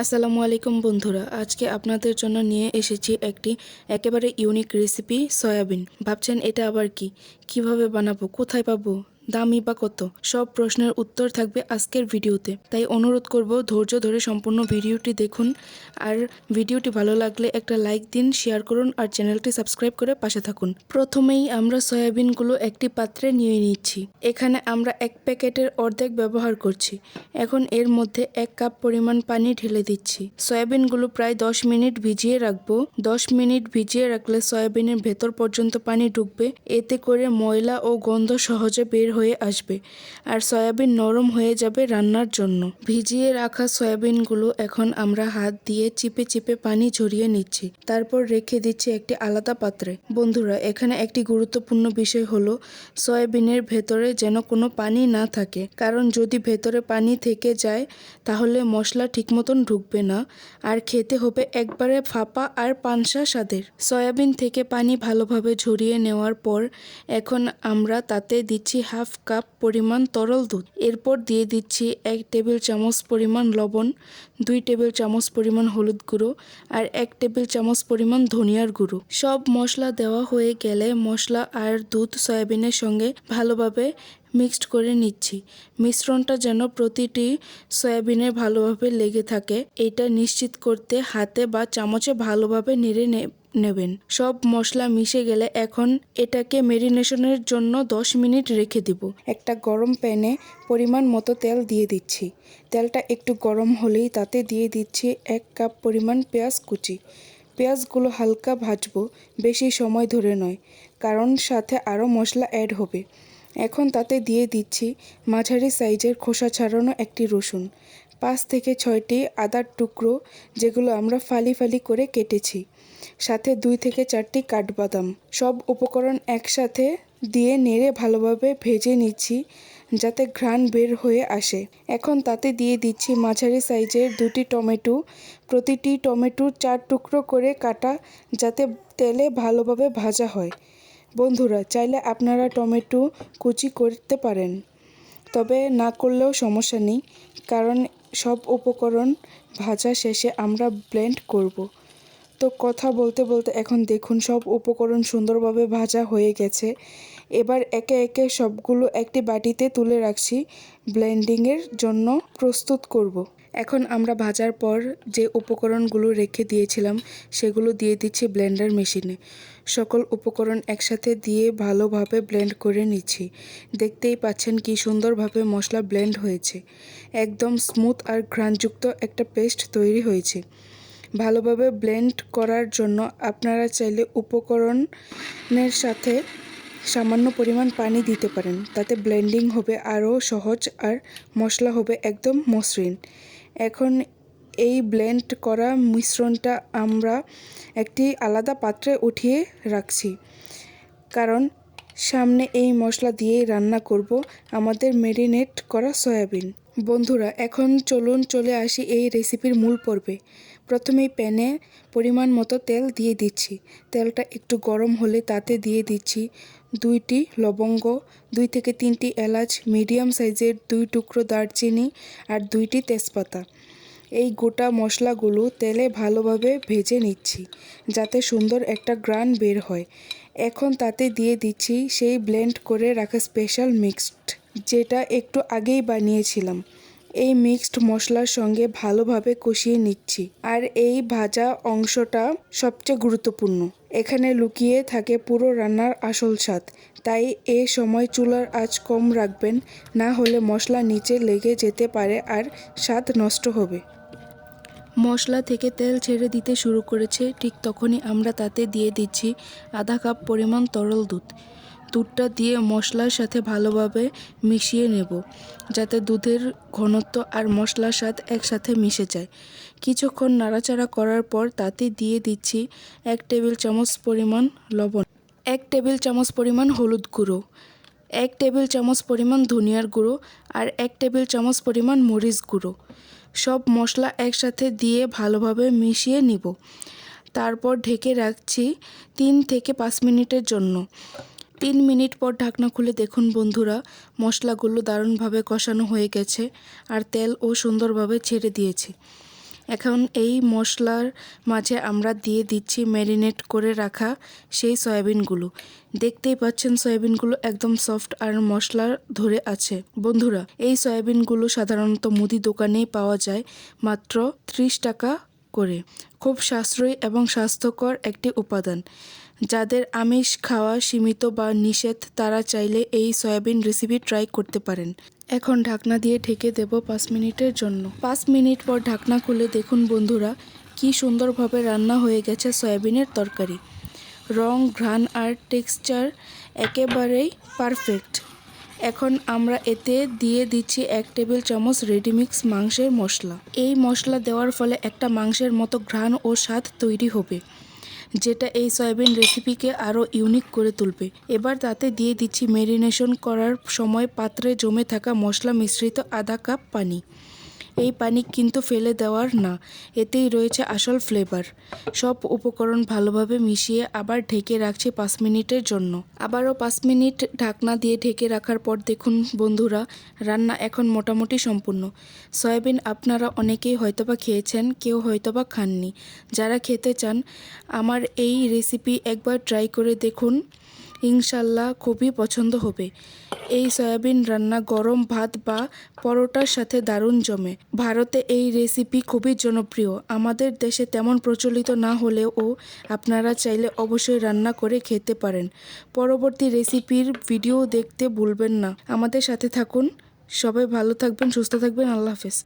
আসসালামু আলাইকুম বন্ধুরা, আজকে আপনাদের জন্য নিয়ে এসেছি একটি একেবারে ইউনিক রেসিপি সয়াবিন। ভাবছেন এটা আবার কি? কীভাবে বানাবো? কোথায় পাবো? দামি বা কত, সব প্রশ্নের উত্তর থাকবে আজকের ভিডিওতে। তাই অনুরোধ করব, ধৈর্য ধরে সম্পূর্ণ ভিডিওটি দেখুন। আর ভিডিওটি ভালো লাগলে একটা লাইক দিন, শেয়ার করুন, আর চ্যানেলটি সাবস্ক্রাইব করে পাশে থাকুন। প্রথমেই আমরা সয়াবিনগুলো একটি পাত্রে নিয়ে নিচ্ছি। এখানে আমরা এক প্যাকেটের অর্ধেক ব্যবহার করছি। এখন এর মধ্যে এক কাপ পরিমাণ পানি ঢেলে দিচ্ছি। সয়াবিনগুলো প্রায় দশ মিনিট ভিজিয়ে রাখব। দশ মিনিট ভিজিয়ে রাখলে সয়াবিনের ভেতর পর্যন্ত পানি ঢুকবে। এতে করে ময়লা ও গন্ধ সহজে বের হয়ে আসবে আর সয়াবিন নরম হয়ে যাবে রান্নার জন্য। ভিজিয়ে রাখা সয়াবিনগুলো এখন আমরা হাত দিয়ে চিপে চিপে পানি ঝরিয়ে নিচ্ছি। তারপর রেখে দিচ্ছি একটি আলাদা পাত্রে। বন্ধুরা, এখানে একটি গুরুত্বপূর্ণ বিষয় হলো সয়াবিনের ভেতরে যেন কোনো পানি না থাকে। কারণ যদি ভেতরে পানি থেকে যায়, তাহলে মশলা ঠিক মতন ঢুকবে না। আর খেতে হবে একবারে ফাঁপা আর পানসা স্বাদের। সয়াবিন থেকে পানি ভালোভাবে ঝরিয়ে নেওয়ার পর এখন আমরা তাতে দিচ্ছি হাফ কাপ পরিমাণ তরল দুধ। এরপর দিয়ে দিচ্ছি এক টেবিল চামচ পরিমাণ লবণ, দুই টেবিল চামচ পরিমাণ হলুদ গুঁড়ো আর এক টেবিল চামচ পরিমাণ ধনিয়ার গুঁড়ো। সব মশলা দেওয়া হয়ে গেলে মশলা আর দুধ সয়াবিনের সঙ্গে ভালোভাবে মিক্সড করে নিচ্ছি। মিশ্রণটা যেন প্রতিটি সয়াবিনে ভালোভাবে লেগে থাকে। এটা নিশ্চিত করতে হাতে বা চামচে ভালোভাবে নেড়ে নেবেন। সব মশলা মিশে গেলে এখন এটাকে মেরিনেশনের জন্য 10 মিনিট রেখে দিব। একটা গরম প্যানে পরিমাণ মতো তেল দিয়ে দিচ্ছি। তেলটা একটু গরম হলেই তাতে দিয়ে দিচ্ছি এক কাপ পরিমাণ পেঁয়াজ কুচি। পেঁয়াজগুলো হালকা ভাজবো, বেশি সময় ধরে নয়, কারণ সাথে আরও মশলা অ্যাড হবে। এখন তাতে দিয়ে দিচ্ছি মাঝারি সাইজের খোসা ছাড়ানো একটি রসুন। পাঁচ থেকে ছয়টি আদার টুকরো, যেগুলো আমরা ফালি ফালি করে কেটেছি। সাথে দুই থেকে চারটি কাঠবাদাম। সব উপকরণ একসাথে দিয়ে নেড়ে ভালোভাবে ভেজে নিচ্ছি যাতে ঘ্রাণ বের হয়ে আসে। এখন তাতে দিয়ে দিচ্ছি মাঝারি সাইজের দুটি টমেটো। প্রতিটি টমেটোর চার টুকরো করে কাটা যাতে তেলে ভালোভাবে ভাজা হয়। বন্ধুরা, চাইলে আপনারা টমেটো কুচি করতে পারেন, তবে না করলেও সমস্যা নেই, কারণ সব উপকরণ ভাজা শেষে আমরা ব্লেন্ড করব। তো কথা বলতে বলতে এখন দেখুন সব উপকরণ সুন্দরভাবে ভাজা হয়ে গেছে। এবার একে একে সবগুলো একটি বাটিতে তুলে রাখছি, ব্লেন্ডিংয়ের জন্য প্রস্তুত করব। এখন আমরা ভাজার পর যে উপকরণগুলো রেখে দিয়েছিলাম, সেগুলো দিয়ে দিচ্ছি ব্লেন্ডার মেশিনে। সকল উপকরণ একসাথে দিয়ে ভালোভাবে ব্লেন্ড করে নিচ্ছি। দেখতেই পাচ্ছেন কি সুন্দরভাবে মশলা ব্লেন্ড হয়েছে। একদম স্মুথ আর ঘ্রাণযুক্ত একটা পেস্ট তৈরি হয়েছে। ভালোভাবে ব্লেন্ড করার জন্য আপনারা চাইলে উপকরণের সাথে সামান্য পরিমাণ পানি দিতে পারেন। তাতে ব্লেন্ডিং হবে আরও সহজ আর মশলা হবে একদম মসৃণ। এখন এই ব্লেন্ড করা মিশ্রণটা আমরা একটি আলাদা পাত্রে উঠিয়ে রাখছি। কারণ সামনে এই মশলা দিয়েই রান্না করব। আমাদের মেরিনেট করা সয়াবিন। বন্ধুরা, এখন চলুন চলে আসি এই রেসিপির মূল পর্বে। প্রথমেই প্যানে পরিমাণ মতো তেল দিয়ে দিচ্ছি। তেলটা একটু গরম হলে তাতে দিয়ে দিচ্ছি দুইটি লবঙ্গ, দুই থেকে তিনটি এলাচ, মিডিয়াম সাইজের দুই টুকরো দারচিনি আর দুইটি তেজপাতা। এই গোটা মশলাগুলো তেলে ভালোভাবে ভেজে নিচ্ছি, যাতে সুন্দর একটা গ্রান বের হয়। এখন তাতে দিয়ে দিচ্ছি সেই ব্লেন্ড করে রাখা স্পেশাল মিক্সড। যেটা একটু আগেই বানিয়েছিলাম। এই মিক্সড মশলার সঙ্গে ভালোভাবে কষিয়ে নিচ্ছি। আর এই ভাজা অংশটা সবচেয়ে গুরুত্বপূর্ণ। এখানে লুকিয়ে থাকে পুরো রান্নার আসল স্বাদ। তাই এ সময় চুলার আঁচ কম রাখবেন, না হলে মশলা নিচে লেগে যেতে পারে আর স্বাদ নষ্ট হবে। মশলা থেকে তেল ছেড়ে দিতে শুরু করেছে, ঠিক তখনই আমরা তাতে দিয়ে দিচ্ছি আধা কাপ পরিমাণ তরল দুধ। দুধটা দিয়ে মশলার সাথে ভালোভাবে মিশিয়ে নেব, যাতে দুধের ঘনত্ব আর মশলার স্বাদ একসাথে মিশে যায়। কিছুক্ষণ নাড়াচাড়া করার পর তাতে দিয়ে দিচ্ছি এক টেবিল চামচ পরিমাণ লবণ, এক টেবিল চামচ পরিমাণ হলুদ গুঁড়ো, এক টেবিল চামচ পরিমাণ ধনিয়ার গুঁড়ো আর এক টেবিল চামচ পরিমাণ মরিচ গুঁড়ো। সব মশলা একসাথে দিয়ে ভালোভাবে মিশিয়ে নিব। তারপর ঢেকে রাখছি তিন থেকে পাঁচ মিনিটের জন্য। তিন মিনিট পর ঢাকনা খুলে দেখুন বন্ধুরা, মশলাগুলো দারুণভাবে কষানো হয়ে গেছে আর তেলও সুন্দরভাবে ছেড়ে দিয়েছে। এখন এই মশলার মাঝে আমরা দিয়ে দিচ্ছি ম্যারিনেট করে রাখা সেই সয়াবিনগুলো। দেখতেই পাচ্ছেন সয়াবিনগুলো একদম সফট আর মশলা ধরে আছে। বন্ধুরা, এই সয়াবিনগুলো সাধারণত মুদি দোকানেই পাওয়া যায় মাত্র ত্রিশ টাকা করে। খুব সাশ্রয়ী এবং স্বাস্থ্যকর একটি উপাদান। যাদের আমিষ খাওয়া সীমিত বা নিষেধ, তারা চাইলে এই সয়াবিন রেসিপি ট্রাই করতে পারেন। এখন ঢাকনা দিয়ে ঢেকে দেব পাঁচ মিনিটের জন্য। পাঁচ মিনিট পর ঢাকনা খুলে দেখুন বন্ধুরা, কি সুন্দরভাবে রান্না হয়ে গেছে সয়াবিনের তরকারি। রং, ঘ্রাণ আর টেক্সচার একেবারেই পারফেক্ট এখন আমরা এতে দিয়ে দিচ্ছি এক টেবিল চামচ রেডিমিক্স মাংসের মশলা। এই মশলা দেওয়ার ফলে একটা মাংসের মতো ঘ্রাণ ও স্বাদ তৈরি হবে। যেটা এই সয়াবিন রেসিপিকে আরও ইউনিক করে তুলবে। এবার তাতে দিয়ে দিচ্ছি মেরিনেশন করার সময় পাত্রে জমে থাকা মশলা মিশ্রিত আধা কাপ পানি। এই পানি কিন্তু ফেলে দেওয়ার না, এতেই রয়েছে আসল ফ্লেভার সব উপকরণ ভালোভাবে মিশিয়ে আবার ঢেকে রাখছি পাঁচ মিনিটের জন্য। আবারও পাঁচ মিনিট ঢাকনা দিয়ে ঢেকে রাখার পর দেখুন বন্ধুরা, রান্না এখন মোটামুটি সম্পূর্ণ। সয়াবিন আপনারা অনেকেই হয়তোবা খেয়েছেন, কেউ হয়তোবা খাননি। যারা খেতে চান, আমার এই রেসিপি একবার ট্রাই করে দেখুন। ইনশাল্লাহ খুবই পছন্দ হবে। এই সয়াবিন রান্না গরম ভাত বা পরোটার সাথে দারুণ জমে। ভারতে এই রেসিপি খুবই জনপ্রিয়। আমাদের দেশে তেমন প্রচলিত না হলেও আপনারা চাইলে অবশ্যই রান্না করে খেতে পারেন। পরবর্তী রেসিপির ভিডিও দেখতে ভুলবেন না। আমাদের সাথে থাকুন। সবাই ভালো থাকবেন, সুস্থ থাকবেন। আল্লাহ হাফেজ।